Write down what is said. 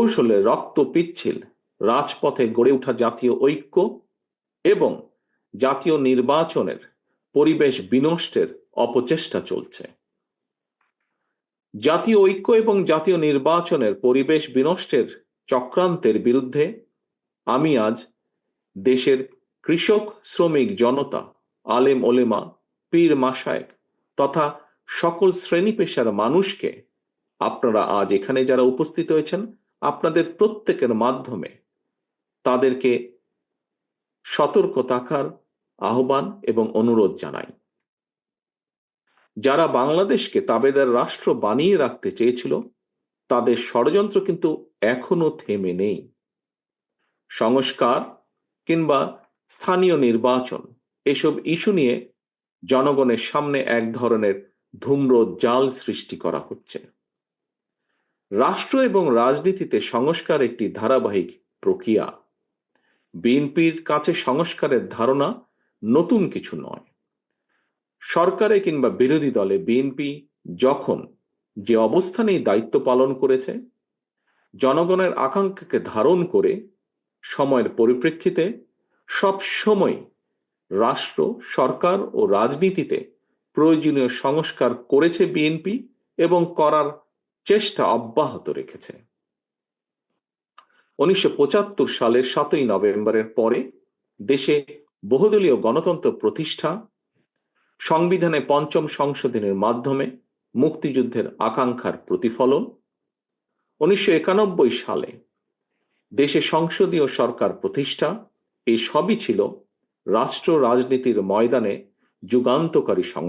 কৌশলে রক্ত পিচ্ছিল। রাজপথে গড়ে ওঠা জাতীয় ঐক্য এবং জাতীয় নির্বাচনের পরিবেশ বিনষ্টের অপচেষ্টা চলছে। জাতীয় ঐক্য এবং জাতীয় নির্বাচনের পরিবেশ বিনষ্টের চক্রান্তের বিরুদ্ধে আমি আজ দেশের কৃষক শ্রমিক জনতা, আলেম ওলেমা, পীর মাসায়েক তথা সকল শ্রেণি পেশার মানুষকে আপনারা আজ এখানে যারা উপস্থিত হয়েছেন আপনাদের প্রত্যেকের মাধ্যমে তাদেরকে সতর্ক থাকার আহ্বান এবং অনুরোধ জানাই। যারা বাংলাদেশকে তাবেদার রাষ্ট্র বানিয়ে রাখতে চেয়েছিল, তাদের ষড়যন্ত্র কিন্তু এখনও থেমে নেই। সংস্কার কিংবা স্থানীয় নির্বাচন, এসব ইস্যু নিয়ে জনগণের সামনে এক ধরনের ধূম্র জাল সৃষ্টি করা হচ্ছে। রাষ্ট্র এবং রাজনীতিতে সংস্কার একটি ধারাবাহিক প্রক্রিয়া। বিএনপির কাছে সংস্কারের ধারণা নতুন কিছু নয়। সরকারে কিংবা বিরোধী দলে বিএনপি যখন যে অবস্থানেই দায়িত্ব পালন করেছে, জনগণের আকাঙ্ক্ষাকে ধারণ করে সময়ের পরিপ্রেক্ষিতে সব সময় রাষ্ট্র, সরকার ও রাজনীতিতে প্রয়োজনীয় সংস্কার করেছে বিএনপি এবং করার চেষ্টা অব্যাহত রেখেছে। উনিশশো সালের সাতই নভেম্বরের পরে দেশে বহুদলীয় গণতন্ত্র প্রতিষ্ঠা, সংবিধানে পঞ্চম সংশোধনের মাধ্যমে মুক্তিযুদ্ধের আকাঙ্ক্ষার প্রতিফলন। উনিশশো একানব্বই সালে দেশে সংসদীয় সরকার প্রতিষ্ঠা, এই সবই ছিল রাষ্ট্র রাজনীতির ময়দানে যুগান্তকারী